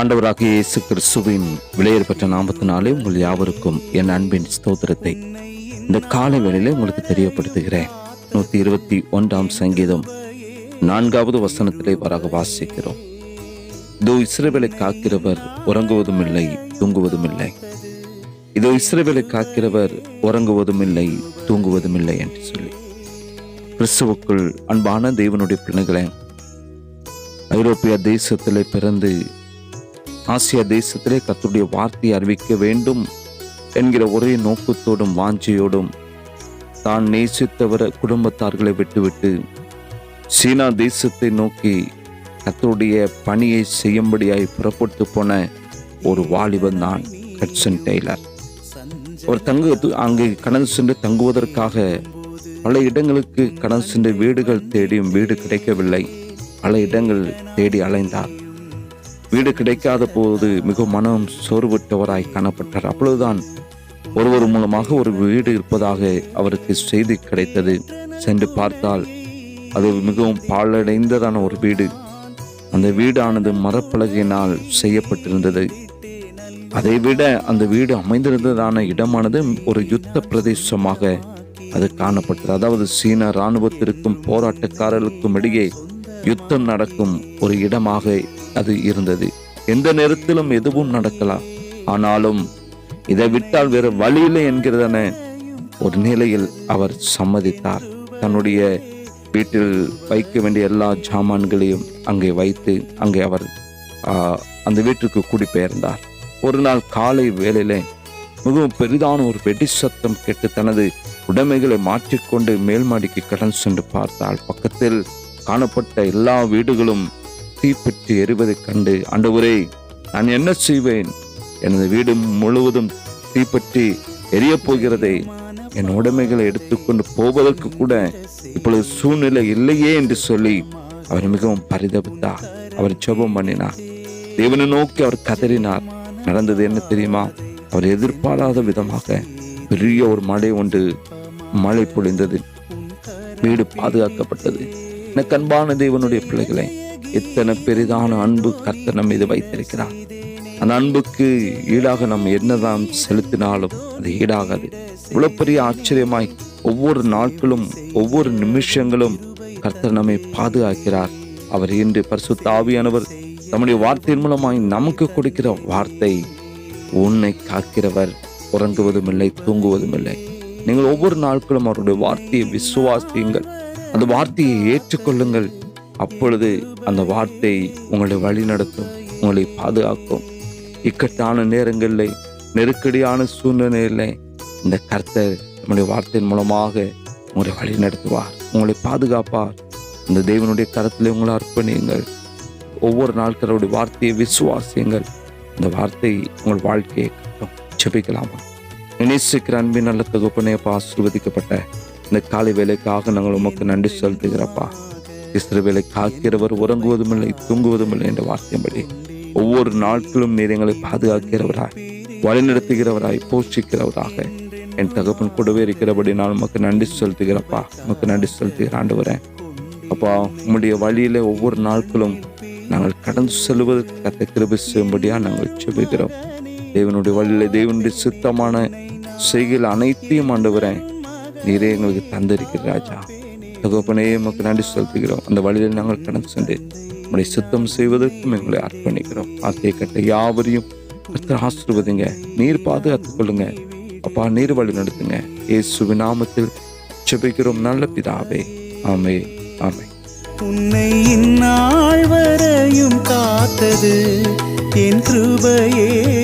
ஆண்டவராக இயேசு கிறிஸ்துவின் விளையர் பெற்ற நாமத்தினாலே உங்கள் யாவருக்கும் என் அன்பின் ஸ்தோத்திரத்தை. இந்த காலை வேளையில உங்களுக்கு தெரியப்படுத்துகிறேன். நூத்தி இருபத்தி ஒன்றாம் சங்கீதம் நான்காவது வசனத்திலே வராக வாசிக்கிறோம். இதோ இஸ்ரேவேலை காக்கிறவர் உறங்குவதும் இல்லை தூங்குவதும் இல்லை இதோ இஸ்ரேவேலை காக்கிறவர் உறங்குவதும் இல்லை தூங்குவதும் இல்லை என்று சொல்லி. கிறிஸ்துவுக்குள் அன்பான தேவனுடைய பிள்ளைகளை ஐரோப்பிய தேசத்திலே பிறந்து ஆசியா தேசத்திலே கத்துடைய வார்த்தையை அறிவிக்க வேண்டும் என்கிற ஒரே நோக்கத்தோடும் வாஞ்சையோடும் தான் நேசித்தவர குடும்பத்தார்களை விட்டுவிட்டு சீனா தேசத்தை நோக்கி கத்தருடைய பணியை செய்யும்படியாய் புறப்பட்டு போன ஒரு வாலிபன் தான் ஹட்சன் டெய்லர். அவர் தங்கு அங்கே கடந்து சென்று தங்குவதற்காக பல இடங்களுக்கு கடந்து சென்று வீடுகள் தேடியும் வீடு கிடைக்கவில்லை. பல இடங்கள் தேடி அலைந்தார். வீடு கிடைக்காத போது மிக மனம் சோர்வுற்றவராய் காணப்பட்டார். அப்பொழுதுதான் ஒருவர் மூலமாக ஒரு வீடு இருப்பதாக அவருக்கு செய்தி கிடைத்தது. சென்று பார்த்தால் அது மிகவும் பாழடைந்ததான ஒரு வீடு. அந்த வீடானது மரப்பலகையினால் செய்யப்பட்டிருந்தது. அதை விட அந்த வீடு அமைந்திருந்ததான இடமானது ஒரு யுத்த பிரதேசமாக அது காணப்பட்டது. அதாவது சீன இராணுவத்திற்கும் போராட்டக்காரர்களுக்கும் இடையே யுத்தம் நடக்கும் ஒரு இடமாக அது இருந்தது. எந்த நேரத்திலும் எதுவும் நடக்கலாம். ஆனாலும் இதை விட்டால் வேறு வழியில்லை என்கிறதான ஒரு நிலையில் அவர் சம்மதித்தார். தன்னுடைய வீட்டில் வைக்க வேண்டிய எல்லா ஜாமான்களையும் அங்கே வைத்து அங்கே அவர் ஆஹ், அந்த வீட்டிற்கு குடிபெயர்ந்தார் ஒரு நாள் காலை வேளையிலே மிகவும் பெரிதான ஒரு வெடி சத்தம் கேட்டு தனது உடைமைகளை மாற்றிக்கொண்டு மேல்மாடிக்கு கடன் சென்று பார்த்தால் பக்கத்தில் காணப்பட்ட எல்லா வீடுகளும் தீப்பற்றி எரிவதைக் கண்டு ஆண்டவரே நான் என்ன செய்வேன்? எனது வீடு முழுவதும் தீப்பற்றி எரியப் போகிறதே. என் உடைமைகளை எடுத்துக்கொண்டு போவதற்கு கூட இப்பொழுது சூழ்நிலை இல்லையே என்று சொல்லி அவர் மிகவும் பரிதபித்தார். அவர் ஜெபம் பண்ணினார். தேவனை நோக்கி அவர் கதறினார். நடந்தது என்ன தெரியுமா? அவர் எதிர்பாராத விதமாக பெரிய ஒரு மழை ஒன்று மழை பொழிந்தது. வீடு பாதுகாக்கப்பட்டது. எனக்கு அன்பான தேவனுடைய பிள்ளைகளை எத்தனை பெரிதான அன்பு கர்த்தர் நம் இது வைத்திருக்கிறார். அந்த அன்புக்கு ஈடாக நம்ம என்னதான் செலுத்தினாலும் அது ஈடாகாது. இவ்வளோ பெரிய ஆச்சரியமாய் ஒவ்வொரு நாட்களும் ஒவ்வொரு நிமிஷங்களும் கர்த்தர் நம்மை பாதுகாக்கிறார். அவர் இன்று பரிசுத்த ஆவியானவர் தம்முடைய வார்த்தையின் மூலமாய் நமக்கு கொடுக்கிற வார்த்தை உன்னை காக்கிறவர் உறங்குவதும் இல்லை தூங்குவதும் இல்லை நீங்கள் ஒவ்வொரு நாட்களும் அவருடைய வார்த்தையை விசுவாசியுங்கள். அந்த வார்த்தையை ஏற்றுக்கொள்ளுங்கள். அப்பொழுது அந்த வார்த்தை உங்களை வழி நடத்தும் உங்களை பாதுகாக்கும். இக்கட்டான நேரங்களில் நெருக்கடியான சூழ்நிலையில் இந்த கர்த்தர் நம்முடைய வார்த்தையின் மூலமாக உங்களை வழி நடத்துவார் உங்களை பாதுகாப்பார். இந்த தேவனுடைய கரத்திலே உங்களை அர்ப்பணியுங்கள். ஒவ்வொரு நாட்களுடைய வார்த்தையை விசுவாசியுங்கள். இந்த வார்த்தை உங்கள் வாழ்க்கையை கட்டும் செபிக்கலாமா நேசிக்கிற அன்பின் நல்ல தகுப்பனே ஆசீர்வதிக்கப்பட்ட இந்த காலை வேலைக்காக நாங்கள் உமக்கு நன்றி செலுத்துகிறப்பா இஸ்ரவேலை காக்கிறவர் உறங்குவதும் இல்லை தூங்குவதும் இல்லை என்ற வார்த்தையின்படி ஒவ்வொரு நாட்களும் நீர் எங்களை பாதுகாக்கிறவராய் வழிநடத்துகிறவராய் போஷிக்கிறவராக. என் தகப்பன் கூடவே இருக்கிறபடி நான் உமக்கு நன்றி செலுத்துகிறப்பா உமக்கு நன்றி செலுத்துகிற ஆண்டு அப்பா உம்முடைய வழியில ஒவ்வொரு நாட்களும் நாங்கள் கடந்து செல்வதற்கு கத்த கிருபி செய்யும்படியா நாங்கள் செபிக்கிறோம் தேவனுடைய வழியில தேவனுடைய சுத்தமான செய்கைகள் அனைத்தையும் ஆண்டவரேன் நீரே எங்களுக்கு தந்திருக்கிற ராஜா. தகப்பனே எமக்கு நன்றி செலுத்துகிறோம். அந்த வழியில் நாங்கள் கடந்து சென்று உங்களை சுத்தம் செய்வதற்கும் எங்களை அர்ப்பணிக்கிறோம். ஆசையை கட்ட யாவரையும் கர்த்தர் நீர் பாதுகாத்துக் கொள்ளுங்க. அப்பா நீர் வழி நடத்துங்க. ஏசு விநாமத்தில் செபிக்கிறோம் நல்ல பிதாவே. ஆமே ஆமே. உன்னை இந்நாள் வரையும் காத்தது என் கிருபையே.